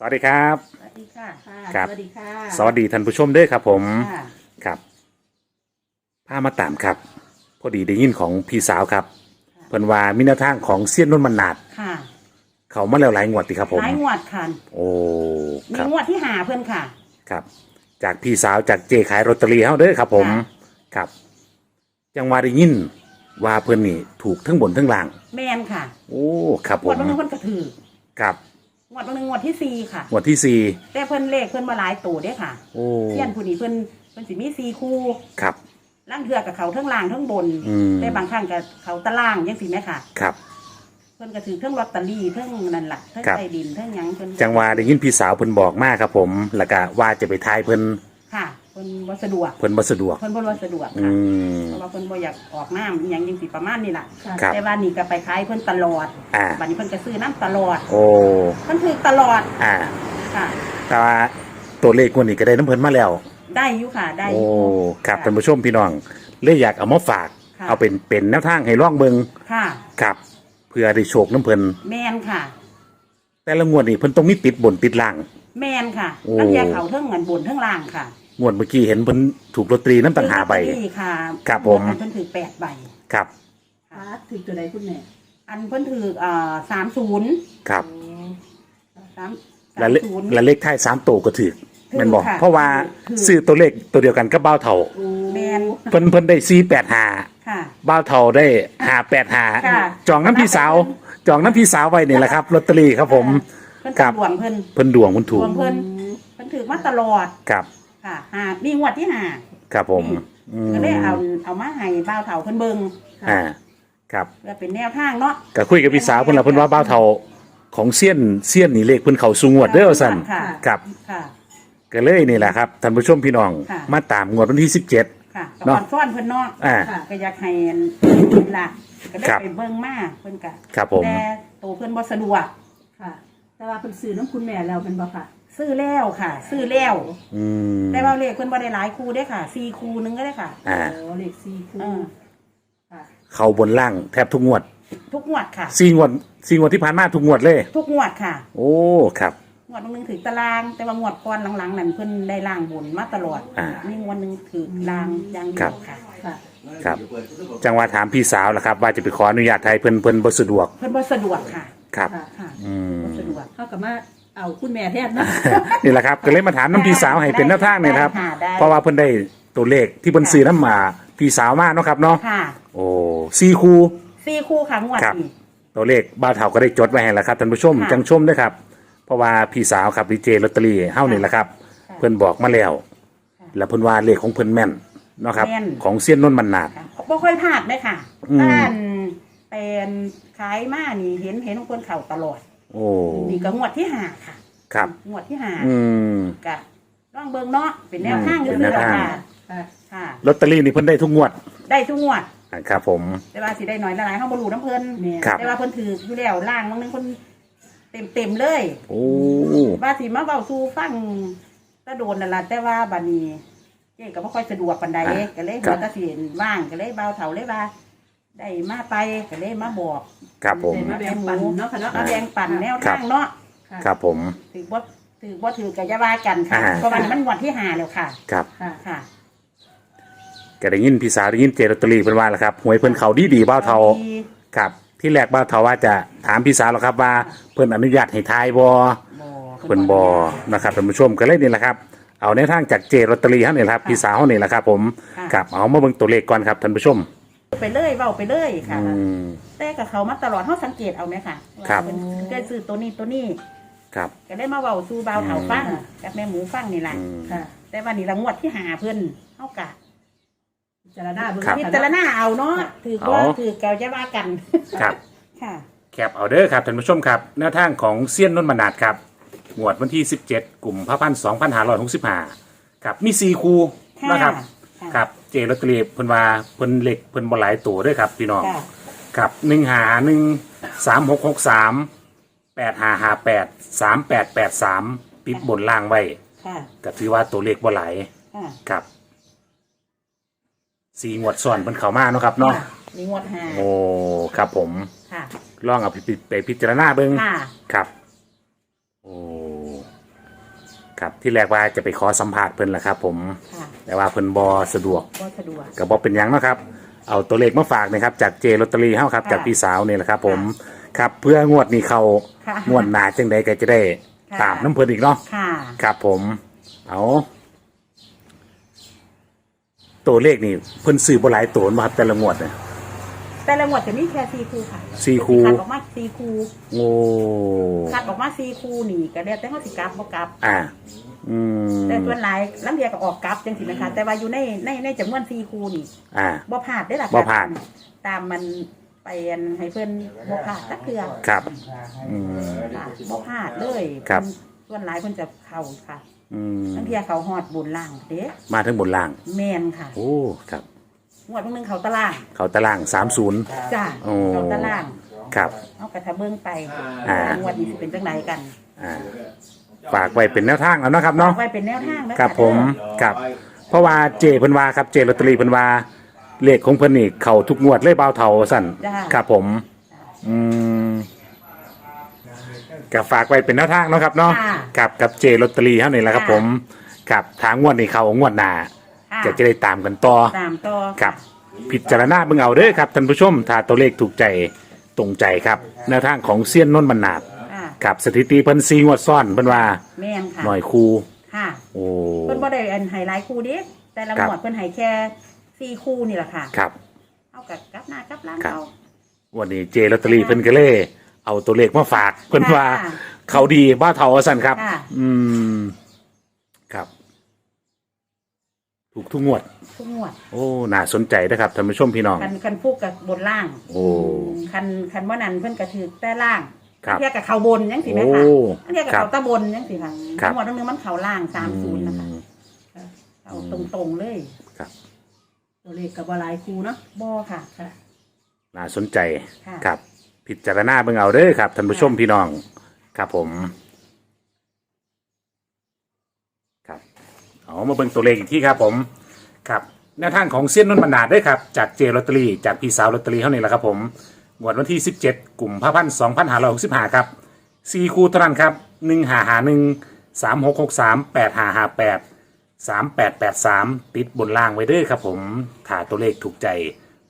สวัสดีครับ สวัสดีค่ะค่ะ ครับ สวัสดีค่ะสวัสดีท่านผู้ชมด้วยครับผม ค่ะครับพามาตามครับ พอดีได้ยินของพี่สาวครับ เพิ่นว่ามินาทางของเซียนนุ่นมันนาด ค่ะเขามาแล้วหลายงวดติครับผม หลายงวดค่ะโอ้ มีครับ งวดที่หาเพื่อนค่ะ ครับ จากพี่สาวจากเจขายลอตเตอรี่เฮาเด้อครับ ผม ค่ะ ครับ จังว่าได้ยินว่าเพิ่นนี่ถูกทั้งบนทั้งล่าง แมนค่ะโอ้ ครับงผวดม บางนึงเพิ่นกระถือครับ งวดบางนึงงวดที่สี่ค่ะ งวดที่สี่แต่เพิ่นเลขเพิ่นมาหลายตัวเด้อค่ะโอ้เสี้ยนผู้นี้เพิ่นเพิ่นสิมีสี่คู่ครับ ล่างเทือกับเขาทั้งล่างทั้งบนอืม แต่บางครั้งกับเขาตะล่างยังสิแม่ค่ะ ครับ เพิ่นก็ถือเครื่องลอตเตอรี่เครื่องนั่นล่ะเครื่องครับ ใต้ดินเครื่องหยังเพิ่นจังว่าได้ยินพี่สาวเพิ่นบอกมาครับผมแล้วก็ว่าจะไปทายเพิ่นค่ะเพิ่นบ่สะดวกเพิ่นบ่สะดวก เพิ่นบ่รู้สะดวกอืค่ะม เพราะว่าเพิ่นบ่อยากออกน้ำอหยังจังสิประมาณนี้ล่ะค่ะครับ แต่ว่านี่ก็ไปขายเพิ่นตลอดอ่า บัดนี้เพิ่นก็ซื้อน้ำตลอดโอ้ เพิ่นถือตลอดอ่า ค่ะ แต่ว่าตัวเลขงวดนี้ก็ได้น้ำเพิ่นมาแล้ว ได้อยู่ค่ะได้อโอ้ ยู่ ครับะท่านผู้ชมพี่น้อง เลยอยากเอามาฝาก ค่ะ เอาเป็นเป็นแนวทางให้ลองเบิงค่ะ ครับ เพื่อได้โชคน้ำเพิ่นแมนค่ะ แต่ละงวดนี่เพิ่นต้องมีติดบนติดล่าง แมนค่ะโอ้ตั้งแต่เขาเทิงเงินบนเทิงล่างค่ะงวดเมื่อกี้เห็นเพิ่นถูกลอตเตอรี่น้ำต่างหาใบซื้อลอตเตอรี่ค่ะครับผม อันเพิ่นถือแปดใบ ครับค่ะถึงตัวใดคุณแม่อันเพิ่นถืออ่าสามศูนย์ครับ สามและเลขศูนย์ และเลขท้ายสามตัวก็ถือถูกแมันบอก ค่ะเพราะว่าถูก ซื้อตัวเลขตัวเดียวกันกับบ้าวเท่า โอ้แมนเพิ่นเพิ่นได้สี่แปดหาค่ะ บ้าวเท่าได้หาแปดหาค่ะ จองน้ำพี่สาว จองน้ำพี่สาวไว้นี่แหละครับลอตเตอรี่ครับผม เพิ่นครัตะบหลวงเพิ่นเพิ่นดวงเพิ่นดถูวกงเพิ่นเพิ่นถือมาตลอดครับค่ะหานี่งวดที่หาครับผมนี่อืมก็เลยเอาเอามาให้บ่าวเฒ่าเพิ่นเบิ่งอ่าครับเพื่อเป็นแนวทางเนาะก็คุยกับพี่สาวเพิ่นละเพิ่นว่าบ้าวเฒ่าของเซียนเซียนนี่เลขเพิ่นเข้าสูงวดเด้อว่าซั่นค่ะครับ ค่ะ ก็เลยนี่แหละครับท่านผู้ชมพี่น้องค่ะ มาตามงวดวันที่17ค่ะก็เนาะอ่อนฟ้อนเพิ่นเนาะอ่าค่ะก็อยากให้เห็นล่ะก็ได้ครับ ไปเบิ่งมาเพิ่นก็ครับผม แต่ตัวเพิ่นบ่สะดวก ค่ะ แต่ว่าเป็นสื่อน้ำคุณแม่แล้วเป็นบ่ค่ะ ซื้อแล้วค่ะ ซื้อแล้วอืมแต่ว่าเลขเพิ่นบ่ได้หลายคู่เด้ค่ะ4คู่หนึงก็ได้ค่ะ อ่า โอ้เลขสี่คู่เออ ค่ะ เข้าบนล่างแทบทุกงวดทุกงวดค่ะ4งวด4งวดที่ผ่านมาทุกงวดเลย ทุกงวดค่ะ โอ้ครับ งวดนึงถือตาราง แต่ว่างวดก่อนหลังๆนั่นเพิ่นได้ล่างบนมาตลอดอ่านี่งวดหนึงถือล่างอย่างเดีครัยวบ ค่ะ ค่ะ ครับ จังหวะถามพี่สาวล่ะครับ ว่าจะไปขออนุญาตไทยเพิ่นเพิ่นบ่สะดวก เพิ่นบ่สะดวกค่ะ ครับ ค่ะค่ะอืมบ่สะดวกเท่ากับว่าเอาคุณแม่แทนเนาะนี่แหละครับก็เลยมาถามน้ำพี่สาวให้เป็นแนวทางเนี่ยนะครับ ได้ค่ะได้ เพราะว่าเพิ่นได้ตัวเลขที่เพิ่นซื้อน้ำมาพี่สาวมาเนาะครับเนาะค่ะโอ้สี่คู่สี่คู่ค่ะงวดครับ นี้ ตัวเลขบ้าวเฒ่าก็ได้จดไว้ให้แล้วครับท่านผู้ชมค่ะจังชมด้วยครับ เพราะว่าพี่สาวครับดีเจลอตเตอรี่เฮ้านี่แหละครับ ค่ะเพิ่นบอกมาแล้ว ค่ะแล้วเพิ่นว่าเลขของเพิ่นแม่นเนาะครับ แม่น ของเซียนนนท์มันนาด ค่ะบ่ค่อยพลาดเลยค่ะอืมด้าน เป็นขายมานี่เห็นเห็นของเพิ่นเข้าตลอด โอ้ นี่ก็งวดที่ห้าค่ะครับ งวดที่ห้าอืม กะลองเบิ่งเนาะเป็นแนวทางอืมซื่อๆเป็นแนวทางค่ะค่ะค่ะ ลอตเตอรี่นี่เพิ่นได้ทุกงวดได้ทุกงวดอะครับผม แต่ว่าสิได้น้อยละหลายเฮาบ่รู้น้ำเพิ่นแม่ครับ แต่ว่าเพิ่นถืออยู่แล้วล่างบางนึงเพิ่นเต็มๆเลย โอ้ ว่าสิมาเว้าสู่ฟังตะโดนนั่นล่ะแต่ว่าบัดนี้เจ๊ก็บ่ค่อยสะดวกปานใดก็เลยว่าถ้าสิว่างก็เลยเบาเฒ่าเลยว่า ได้มาไปก็เลยมาบอกครับผม ได้มาแบ่งปันเนาะค่ะเนาะ มาแบ่งปันแนวทางเนาะค่ะครับผม ถือว่าถือว่าถือกับยาว่ากันค่ะอ่า เพราะวันนี้มันงวันที่หาแล้วค่ะ ครับค่ะค่ะ ก็ได้ยินพี่สาวได้ยินเจลอตเตอรี่เพิ่นว่าแล้วครับหวยเพิ่นเขาดีดีๆบ้าวเฒ่าครับที่แรกบ้าวเฒ่าว่าจะถามพี่สาวแล้วครับว่าเพิ่นอนุญาตให้ทายบ่บอเพิ่นบอนะครับท่านผู้ชมก็เลยนี่แหละครับ เอาในวทางจากเจลอตเตอรี่เฮานี่แหละครับพี่สาวเฮานี่แหละครับ ผมครับเอามาเบิ่งตัวเลขก่อนครับท่านผู้ชม ไปเลยเบาไปเลยค่ะ อืม แต่กับเขามาตลอดเขาสังเกตเอาไหมค่ะครับ ว่าเพิ่นเคยซื้อตัวนี้ตัวนี้ ครับ ก็ได้มาเบาสู่เบาเถาฟังกับแม่หมูฟังนี่แหละอืม ค่ะแต่วันนี้ละงวดที่หาเพิ่นเฮากะพิจารณาเบิ่งครับ พิค่ะจารณาเอาเนาะถือว่าเอา ถือเกาจะว่ากันครับ ค่ะ แคปเอาเด้อครับท่านผู้ชมครับแนวทางของเซียนนนท์มนาดครับงวดวันที่ 17 กลุ่มพระพันสองพันห้าร้อยหกสิบห้าครับมีสี่คู่ค่ะนะครับค่ะ ครับ เจลอตเตอรี่เพิ่นว่าเพิ่นเหล็กเพิ่นบ่หลายตัวเด้วยครับ พี่น้องค่ะครับหนึ่งหาหนึ่งสามหกหกสามแปดหาหาแปดสามแปดแปดสามติดบนล่างไว้ค่ะก็ถือว่าตัวเลขบ่หลายค่ะครับสี่งวดซ้อนเพิ่นเข้ามาเนาะครับเนาะค่ะนี่งวดหาโอ้ครับผมค่ะ ลองเอาไปไปพิจารณาเบิ่งค่ะ ครับ ครับที่แรกว่าจะไปขอสัมภาษณ์เพิ่นแหละครับ ผม ค่ะแต่ว่าเพิ่นบอสะดวกก็สะดวกก็บอกเป็นหยังเนาะครับ เอาตัวเลขมาฝากนะครับ จากเจลอตเตอรี่เฮาครับ ค่ะจากพี่สาวนี่แหละครับ ผมครับเพื่องวดนี้เขาค่ะงวดหนาจังใดก็จะได้ค่ะ ตามน้ำเพิ่นอีกเนาะค่ะครับผม เอาตัวเลขนี่เพิ่นซื้อบ่หลายตัวมาครับแต่ละงวดเนี่ย แต่ละหมวดจะมีแค่ซีคูค่ะสี่คู่ คัดออกมาซีคูโอ้คัดออกมาซีคูนี่ก็แล้วแต่เขาสิกลับบ่กลับ อ่า อืมแต่ส่วนหลายลังเดียก็ออกกลับจังสินะคะแต่ว่าอยู่ในในในจำนวนซีคูนี่อ่า บ่พลาดได้อล่ะบ่พลาด ตามมันไปอันให้เพิ่นบ่พลาดสักเทื่อครับ อืม ค่ะบ่พลาดเลยครับ ส่วนหลายเพิ่นจะเข้าค่ะอืมลังเดียเขาฮอดบนล่างเด้มาทั้งบนล่าง แม่นค่ะ โอ้ ครับ งวดเพิ่งนึงเขาตารางเขาตารางสามศูนย์ จ้าโอ้ เขาตารางครับ เอากระทะเบิ้งไปอ่า งวดนี้สิเป็นจังไดกันอ่าฝากไว้เป็นแนวทางแล้วเนาะครับเนาะ ไว้เป็นแนวทางนะะครับผมครับ เพราะว่าเจเพิ่นว่าครับเจลอตเตอรี่เพิ่นว่าเลขของเพิ่นนี่เข้าทุกงวดเลยเบาเท่าสั่นจ้าครับผม อืมกับฝากไว้เป็นแนวทางเนาะครับเนาะค่ะกับกับเจลอตเตอรี่เท่านี้แหละครับค่ะผมครับทางงวดนี้เขางวดหน้า ค่ะจะจะได้ตามกันต่อ ตามต่อครับพิจารณาเบิ่งเอาเด้อครับท่านผู้ชม ถ้าตัวเลขถูกใจตรงใจครับแนวทางของเซียนนนท์บรรณาดค่ะครับสถิติเพิ่นซีงวดซ้อนเพิ่นว่าแม่นค่ะ หน่อยคูค่ะ โอ้ เพิ่นบ่ได้อันไฮไลท์คู่เด้แต่ละครับหมวดเพิ่นให้แค่สี่คู่นี่แหละค่ะ ครับเอากับกลับหน้ากลับหลังครับเอา วันนี้เจลอตเตอรี่เพิ่นก็เลย เอาตัวเลขมาฝากเพิ่นว่า ค่ะเขาดีบ้าเทาสั่นครับ ค่ะ อืม ครับ ถูกทุกงวด ทุกงวดโอ้น่าสนใจนะครับท่านผู้ชมพี่น้อง คันคันพูกกับบนล่างโอ้ คันคันว่านั้นเพิ่นก็ถือแต่ล่างครับอันเทียกับเขาบนยังสิไหมโอ้คะอันเทียกับครับเขาตะบนยังสิค่ะครับงวดนึงมันเขาล่างสามศูนย์นะคะอืม เอาตรงๆเลยครับ ตัวเลขกับบหลายคูเนาะบ่ค่ะ ค่ะ น่าสนใจค่ะ ครับ พิจารณาเบิ่งเอาเด้อครับท่านผู้ชมพี่น้อง ครับผม ครับ เอามาเบิ่งตัวเลขอีกที่ครับผมครับแนวทางของเส้ยนนนท์บรรดาด้วยครับ จากเจลอตเตอรี่จากพี่สาวลอตเตอรี่เท่านี้แหละครับผมงวดวันที่ 17กลุ่มภาพันธ์2565ครับสี่คู่เท่านั้นครับ1 5 5 1 3 6 6 3 8 5 5 8 3 8 8 3 ติดบนล่างไว้เด้วยครับผมถ้าตัวเลขถูกใจ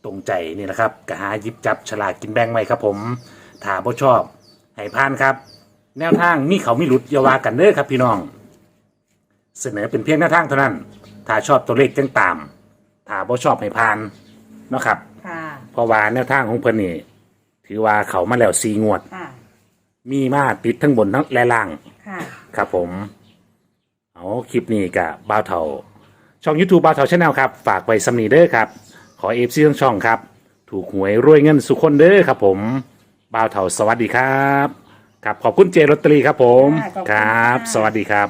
ตรงใจนี่แหละครับก็หาหยิบจับฉลากกินแบ่งไว้ครับผมถ้าบ่ชอบให้พานครับ แนวทางมีเขามีหลุดอย่าว่ากันเด้อครับพี่น้อง เสนอเป็นเพียงแนวทางเท่านั้น ถ้าชอบตัวเลขจังตาม ถ้าบ่ชอบให้พานเนาะครับค่ะเพราะว่าแนวทางของเพิ่นนี่ถือว่าเขามาแล้วสีงวด ค่ะมีมาติดทั้งบนทั้งและล่าง ค่ะครับผม เอาคลิปนี้กับบ้าวเถาช่อง YouTube บ้าวเถาชาแนลครับ ฝากไว้สำนีเด้อครับ ขอเอฟซีทั้งช่องครับ ถูกหวยรวยเงินสุขคนเด้อครับผมบ้าวเถาสวัสดีครับ ครับขอบคุณเจลอตเตอรี่ครับผม ค่ะขอบคุณครับค่ะสวัสดีครับ